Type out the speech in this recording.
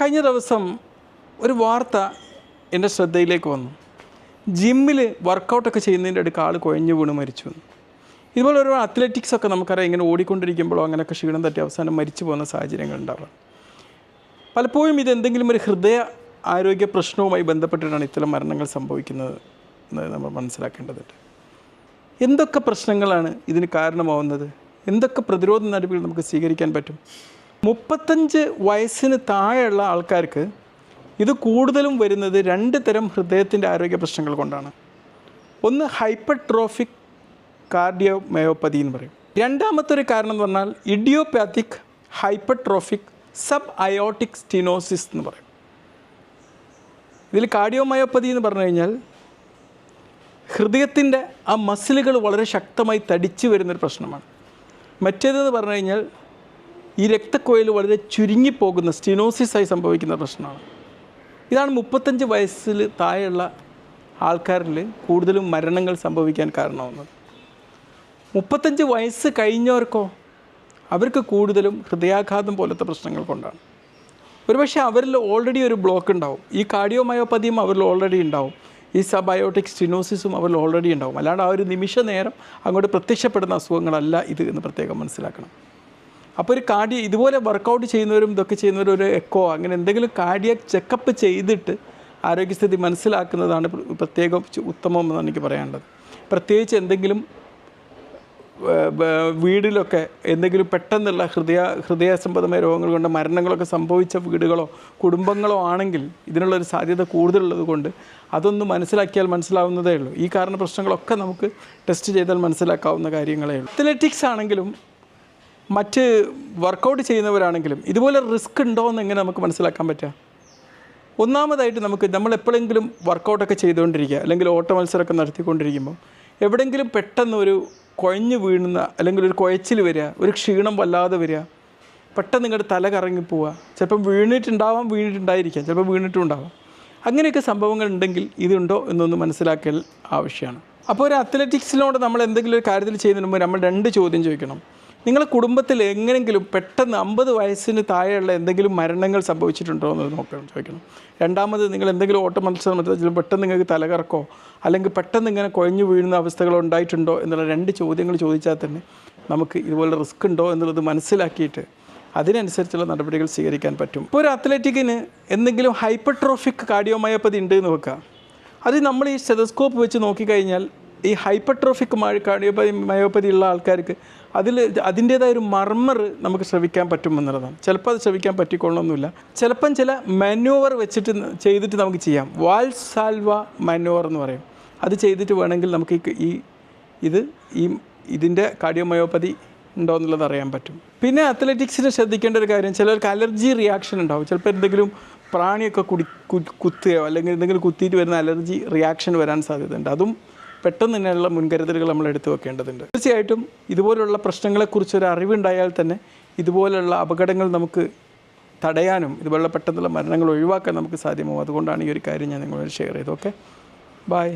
കഴിഞ്ഞ ദിവസം ഒരു വാർത്ത എന്റെ ശ്രദ്ധയിലേക്ക് വന്നു. ജിമ്മിൽ വർക്കൗട്ടൊക്കെ ചെയ്യുന്നതിന്റെ അടുക്ക് ആൾ കുഴഞ്ഞു വീണ് മരിച്ചു. ഇതുപോലെ ഒരു അത്ലറ്റിക്സ് ഒക്കെ നമുക്കറിയാം ഇങ്ങനെ ഓടിക്കൊണ്ടിരിക്കുമ്പോഴോ അങ്ങനെയൊക്കെ ക്ഷീണം തട്ടി അവസാനം മരിച്ചു പോകുന്ന സാഹചര്യങ്ങൾ ഉണ്ടാവാം പലപ്പോഴും ഇത് എന്തെങ്കിലും ഒരു ഹൃദയ ആരോഗ്യ പ്രശ്നവുമായി ബന്ധപ്പെട്ടിട്ടാണ് ഇത്തരം മരണങ്ങൾ സംഭവിക്കുന്നത് എന്ന് നമ്മൾ മനസ്സിലാക്കേണ്ടതുണ്ട്. എന്തൊക്കെ പ്രശ്നങ്ങളാണ് ഇതിന് കാരണമാവുന്നത്? എന്തൊക്കെ പ്രതിരോധ നടപടികൾ നമുക്ക് സ്വീകരിക്കാൻ പറ്റും? മുപ്പത്തഞ്ച് വയസ്സിന് താഴെയുള്ള ആൾക്കാർക്ക് ഇത് കൂടുതലും വരുന്നത് രണ്ട് തരം ഹൃദയത്തിന്റെ ആരോഗ്യ പ്രശ്നങ്ങൾ കൊണ്ടാണ്. ഒന്ന് ഹൈപ്പർട്രോഫിക് കാർഡിയോമയോപ്പതി എന്ന് പറയും. രണ്ടാമത്തെ ഒരു കാരണം എന്ന് പറഞ്ഞാൽ idiopathic hypertrophic sub aortic stenosis എന്ന് പറയും. ഇതിൽ കാർഡിയോമയോപ്പതി എന്ന് പറഞ്ഞു കഴിഞ്ഞാൽ ഹൃദയത്തിന്റെ ആ മസിലുകൾ വളരെ ശക്തമായി തടിച്ചു വരുന്നൊരു പ്രശ്നമാണ്. മറ്റേതെന്ന് പറഞ്ഞു കഴിഞ്ഞാൽ ഈ രക്തക്കൊയിൽ വളരെ ചുരുങ്ങിപ്പോകുന്ന സ്റ്റിനോസിസ് ആയി സംഭവിക്കുന്ന പ്രശ്നമാണ്. ഇതാണ് മുപ്പത്തഞ്ച് വയസ്സിൽ താഴെയുള്ള ആൾക്കാരിൽ കൂടുതലും മരണങ്ങൾ സംഭവിക്കാൻ കാരണമാവുന്നത്. മുപ്പത്തഞ്ച് വയസ്സ് കഴിഞ്ഞവർക്കോ അവർക്ക് കൂടുതലും ഹൃദയാഘാതം പോലത്തെ പ്രശ്നങ്ങൾ കൊണ്ടാണ്. ഒരുപക്ഷെ അവരിൽ ഓൾറെഡി ഒരു ബ്ലോക്ക് ഉണ്ടാവും. ഈ കാർഡിയോമയോപ്പതിയും അവരിൽ ഓൾറെഡി ഉണ്ടാവും. ഈ സബയോട്ടിക് സ്റ്റിനോസിസും അവരിൽ ഓൾറെഡി ഉണ്ടാവും. അല്ലാണ്ട് ആ ഒരു നിമിഷ നേരം അങ്ങോട്ട് പ്രത്യക്ഷപ്പെടുന്ന അസുഖങ്ങളല്ല ഇത് എന്ന് പ്രത്യേകം മനസ്സിലാക്കണം. അപ്പോൾ ഒരു കാർഡിയ ഇതുപോലെ വർക്കൗട്ട് ചെയ്യുന്നവരും ഇതൊക്കെ ചെയ്യുന്നവരും ഒരു എക്കോ അങ്ങനെ എന്തെങ്കിലും കാർഡിയ ചെക്കപ്പ് ചെയ്തിട്ട് ആരോഗ്യസ്ഥിതി മനസ്സിലാക്കുന്നതാണ് പ്രത്യേക ഉത്തമം എന്നാണ് എനിക്ക് പറയാനുള്ളത്. പ്രത്യേകിച്ച് എന്തെങ്കിലും വീടിലൊക്കെ എന്തെങ്കിലും പെട്ടെന്നുള്ള ഹൃദയ ഹൃദയ സംബന്ധമായ രോഗങ്ങൾ കൊണ്ട് മരണങ്ങളൊക്കെ സംഭവിച്ച വീടുകളോ കുടുംബങ്ങളോ ആണെങ്കിൽ ഇതിനുള്ളൊരു സാധ്യത കൂടുതലുള്ളത് കൊണ്ട് അതൊന്ന് മനസ്സിലാക്കിയാൽ മനസ്സിലാവുന്നതേ ഉള്ളൂ. ഈ കാരണ പ്രശ്നങ്ങളൊക്കെ നമുക്ക് ടെസ്റ്റ് ചെയ്താൽ മനസ്സിലാക്കാവുന്ന കാര്യങ്ങളേ ഉള്ളൂ. അത്ലറ്റിക്സ് ആണെങ്കിലും മറ്റ് വർക്കൗട്ട് ചെയ്യുന്നവരാണെങ്കിലും ഇതുപോലെ റിസ്ക് ഉണ്ടോ എന്ന് എങ്ങനെ നമുക്ക് മനസ്സിലാക്കാൻ പറ്റുക? ഒന്നാമതായിട്ട് നമുക്ക് നമ്മൾ എപ്പോഴെങ്കിലും വർക്കൗട്ടൊക്കെ ചെയ്തുകൊണ്ടിരിക്കുക അല്ലെങ്കിൽ ഓട്ട മത്സരമൊക്കെ നടത്തിക്കൊണ്ടിരിക്കുമ്പോൾ എവിടെയെങ്കിലും പെട്ടെന്ന് ഒരു കുഴഞ്ഞു വീഴുന്ന അല്ലെങ്കിൽ ഒരു കുഴച്ചിൽ വരിക ഒരു ക്ഷീണം വല്ലാതെ വരിക പെട്ടെന്ന് ഇങ്ങോട്ട് തല കറങ്ങി പോവുക. ചിലപ്പം വീണിട്ടുണ്ടാവാം വീണിട്ടുണ്ടായിരിക്കാം ചിലപ്പോൾ വീണിട്ടും ഉണ്ടാവാം അങ്ങനെയൊക്കെ സംഭവങ്ങൾ ഉണ്ടെങ്കിൽ ഇതുണ്ടോ എന്നൊന്ന് മനസ്സിലാക്കൽ ആവശ്യമാണ്. അപ്പോൾ ഒരു അത്ലറ്റിക്സിനോട് നമ്മൾ എന്തെങ്കിലും ഒരു കാര്യത്തിൽ ചെയ്യുന്നതിന് മുമ്പ് നമ്മൾ രണ്ട് ചോദ്യം ചോദിക്കണം. നിങ്ങളുടെ കുടുംബത്തിൽ എങ്ങനെങ്കിലും പെട്ടെന്ന് അമ്പത് വയസ്സിന് താഴെയുള്ള എന്തെങ്കിലും മരണങ്ങൾ സംഭവിച്ചിട്ടുണ്ടോ എന്ന് നോക്കണം ചോദിക്കണം. രണ്ടാമത് നിങ്ങൾ എന്തെങ്കിലും ഓട്ട മത്സരം മത്സരത്തിൽ പെട്ടെന്ന് നിങ്ങൾക്ക് തലകറക്കോ അല്ലെങ്കിൽ പെട്ടെന്ന് ഇങ്ങനെ കുഴഞ്ഞു വീഴുന്ന അവസ്ഥകൾ ഉണ്ടായിട്ടുണ്ടോ എന്നുള്ള രണ്ട് ചോദ്യങ്ങൾ ചോദിച്ചാൽ തന്നെ നമുക്ക് ഇതുപോലെ റിസ്ക് ഉണ്ടോ എന്നുള്ളത് മനസ്സിലാക്കിയിട്ട് അതിനനുസരിച്ചുള്ള നടപടികൾ സ്വീകരിക്കാൻ പറ്റും. ഇപ്പോൾ ഒരു അത്ലറ്റിക്കിന് എന്തെങ്കിലും ഹൈപ്പർട്രോഫിക് കാർഡിയോമയോപ്പതി ഉണ്ട് എന്ന് വെക്കുക. അത് നമ്മൾ ഈ സ്റ്റെതസ്കോപ്പ് വെച്ച് നോക്കിക്കഴിഞ്ഞാൽ ഈ ഹൈപ്പർട്രോഫിക് കാർഡിയോപ്പതി മയോപ്പതി ഉള്ള ആൾക്കാർക്ക് അതിൽ അതിന്റേതായ ഒരു മർമർ നമുക്ക് ശ്രവിക്കാൻ പറ്റുമെന്നുള്ളതാണ്. ചിലപ്പോൾ അത് ശ്രവിക്കാൻ പറ്റിക്കൊള്ളണമെന്നില്ല. ചിലപ്പം ചില മാനുവർ വെച്ചിട്ട് ചെയ്തിട്ട് നമുക്ക് ചെയ്യാം. വാൽസാൽവ മാനുവർ എന്ന് പറയും. അത് ചെയ്തിട്ട് വേണമെങ്കിൽ നമുക്ക് ഈ ഇത് ഈ ഇതിന്റെ കാർഡിയോമയോപ്പതി ഉണ്ടോ എന്നുള്ളത് അറിയാൻ പറ്റും. പിന്നെ അത്ലറ്റിക്സിന് ശ്രദ്ധിക്കേണ്ട ഒരു കാര്യം ചിലർക്ക് അലർജി റിയാക്ഷൻ ഉണ്ടാവും. ചിലപ്പോൾ എന്തെങ്കിലും പ്രാണിയൊക്കെ കുടി കുത്തുകയോ അല്ലെങ്കിൽ എന്തെങ്കിലും കുത്തിയിട്ട് വരുന്ന അലർജി റിയാക്ഷൻ വരാൻ സാധ്യതയുണ്ട്. അതും പെട്ടെന്ന് തന്നെയുള്ള മുൻകരുതലുകൾ നമ്മൾ എടുത്തു വെക്കേണ്ടതുണ്ട്. തീർച്ചയായിട്ടും ഇതുപോലുള്ള പ്രശ്നങ്ങളെക്കുറിച്ച് ഒരു അറിവുണ്ടായാൽ തന്നെ ഇതുപോലുള്ള അപകടങ്ങൾ നമുക്ക് തടയാനും ഇതുപോലുള്ള പെട്ടെന്നുള്ള മരണങ്ങൾ ഒഴിവാക്കാൻ നമുക്ക് സാധ്യമാവും അതുകൊണ്ടാണ് ഈ ഒരു കാര്യം ഞാൻ നിങ്ങളോട് ഷെയർ ചെയ്തത്. Okay bye